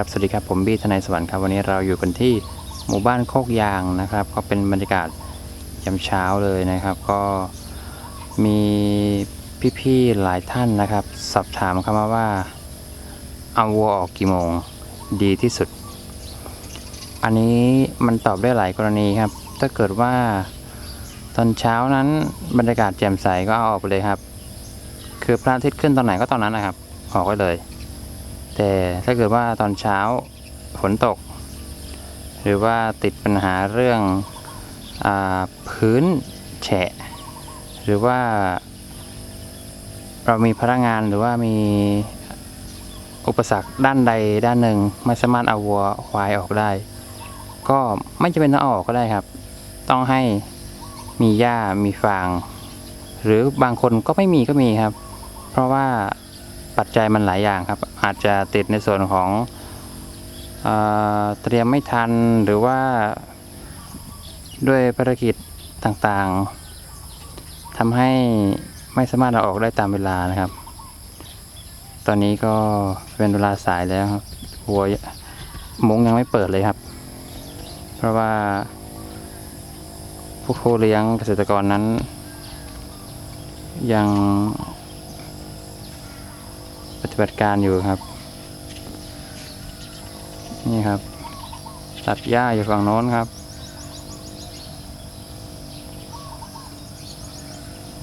ครับสวัสดีครับผมบี้ทนายสวรรค์ครับวันนี้เราอยู่กันที่หมู่บ้านโคกยางนะครับ ก็เป็นบรรยากาศยามเช้าเลยนะครับ ก็มีพี่ๆหลายท่านนะครับ สอบถามเข้ามาว่าเอาวัวออกกี่โมงดีที่สุด อันนี้มันตอบได้หลายกรณีครับ ถ้าเกิดว่าตอนเช้านั้นบรรยากาศแจ่มใสก็เอาออกไปเลยครับ คือพระอาทิตย์ขึ้นตอนไหนก็ตอนนั้นนะครับ ออกไว้เลย แต่ถ้าเกิดว่าตอนเช้าฝนตก หรือว่าติดปัญหาเรื่องอพื้นแฉะ หรือว่าเรามีพนักงานหรือว่ามีอุปสรรคด้านใดด้านหนึ่งไม่สามารถเอาวัวควายออกได้ ก็ไม่จำเป็นต้องออกก็ได้ครับ ต้องให้มีหญ้ามีฟาง หรือบางคนก็ไม่มีก็มีครับ เพราะว่า ปัจจัยมันหลายอย่างครับ อาจจะติดในส่วนของเอเตรียมไม่ทันหรือว่าด้วยภารกิจต่างๆทำให้ไม่สามารถเราออกได้ตามเวลานะครับ ตอนนี้ก็เป็นเวลาสายแล้วครับหัวมุ้งยังไม่เปิดเลยครับ เพราะว่าผู้เลี้ยงเกษตรกรนั้น ยัง ฏิบัติการอยู่ครับ นี่ครับ ตัดหญ้าอยู่ฝั่งโน้นครับ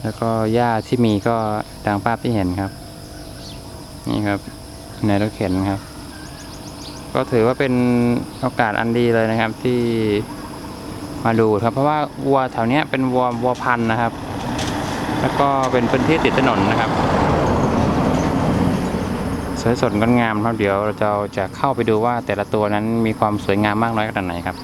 แล้วก็หญ้าที่มีก็ดังภาพที่เห็นครับ นี่ครับ ในรถเข็นครับ ก็ถือว่าเป็นโอกาสอันดีเลยนะครับที่มาดูครับ เพราะว่าวัวแถวเนี้ยเป็นวัววัวพันธุ์นะครับ แล้วก็เป็นพื้นที่ติดถนนนะครับ สวยสดงดงามครับเดี๋ยวเราจะจะเข้าไปดูว่าแต่ละตัวนั้นมีความสวยงามมากน้อยขนาดไหนครับ